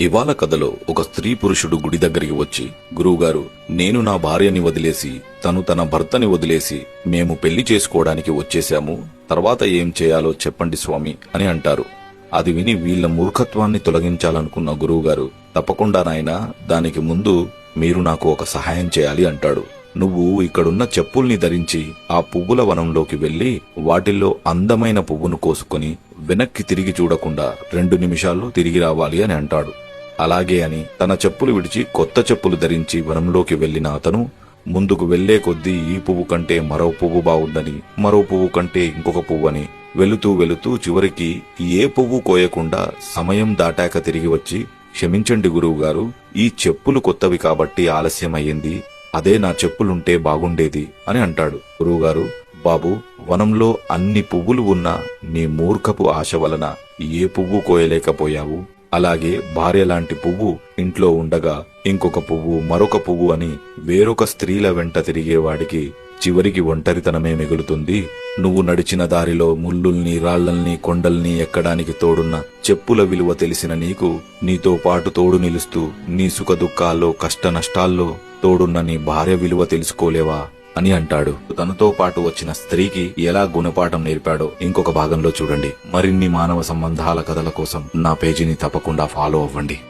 ఇవాళ కథలో ఒక స్త్రీ పురుషుడు గుడి దగ్గరికి వచ్చి గురువుగారు నేను నా భార్యని వదిలేసి తను తన భర్తని వదిలేసి మేము పెళ్ళి చేసుకోవడానికి వచ్చేశాము. తర్వాత ఏం చేయాలో చెప్పండి స్వామి అని అంటారు. అది విని వీళ్ళ మూర్ఖత్వాన్ని తొలగించాలనుకున్న గురువుగారు తప్పకుండా నాయనా దానికి ముందు మీరు నాకు ఒక సహాయం చేయాలి అంటాడు. నువ్వు ఇక్కడున్న చెప్పుల్ని ధరించి ఆ పువ్వుల వనంలోకి వెళ్ళి వాటిల్లో అందమైన పువ్వును కోసుకొని వెనక్కి తిరిగి చూడకుండా రెండు నిమిషాల్లో తిరిగి రావాలి అని అంటాడు. అలాగే అని తన చెప్పులు విడిచి కొత్త చెప్పులు ధరించి వనంలోకి వెళ్ళిన అతను ముందుకు వెళ్ళే కొద్దీ ఈ పువ్వు కంటే మరో పువ్వు బాగుందని మరో పువ్వు కంటే ఇంకొక పువ్వని వెళుతూ వెళుతూ చివరికి ఏ పువ్వు కోయకుండా సమయం దాటాక తిరిగి వచ్చి క్షమించండి గురువుగారు ఈ చెప్పులు కొత్తవి కాబట్టి ఆలస్యమయ్యింది అదే నా చెప్పులుంటే బాగుండేది అని అంటాడు. గురువుగారు బాబు వనంలో అన్ని పువ్వులు ఉన్నా నీ మూర్ఖపు ఆశ వలన ఏ పువ్వు కోయలేకపోయావు? అలాగే భార్య లాంటి పువ్వు ఇంట్లో ఉండగా ఇంకొక పువ్వు మరొక పువ్వు అని వేరొక స్త్రీల వెంట తిరిగేవాడికి చివరికి ఒంటరితనమే మిగులుతుంది. నువ్వు నడిచిన దారిలో ముల్లుల్ని రాళ్ళల్ని కొండల్ని ఎక్కడానికి తోడున్న చెప్పుల విలువ తెలిసిన నీకు నీతో పాటు తోడు నిలుస్తూ నీ సుఖదుఖాల్లో కష్ట నష్టాల్లో తోడున్న నీ భార్య విలువ తెలుసుకోలేవా? అని అంటాడు. తనతో పాటు వచ్చిన స్త్రీకి ఎలా గుణపాఠం నేర్పాడో ఇంకొక భాగంలో చూడండి. మరిన్ని మానవ సంబంధాల కథల కోసం నా పేజీని తప్పకుండా ఫాలో అవ్వండి.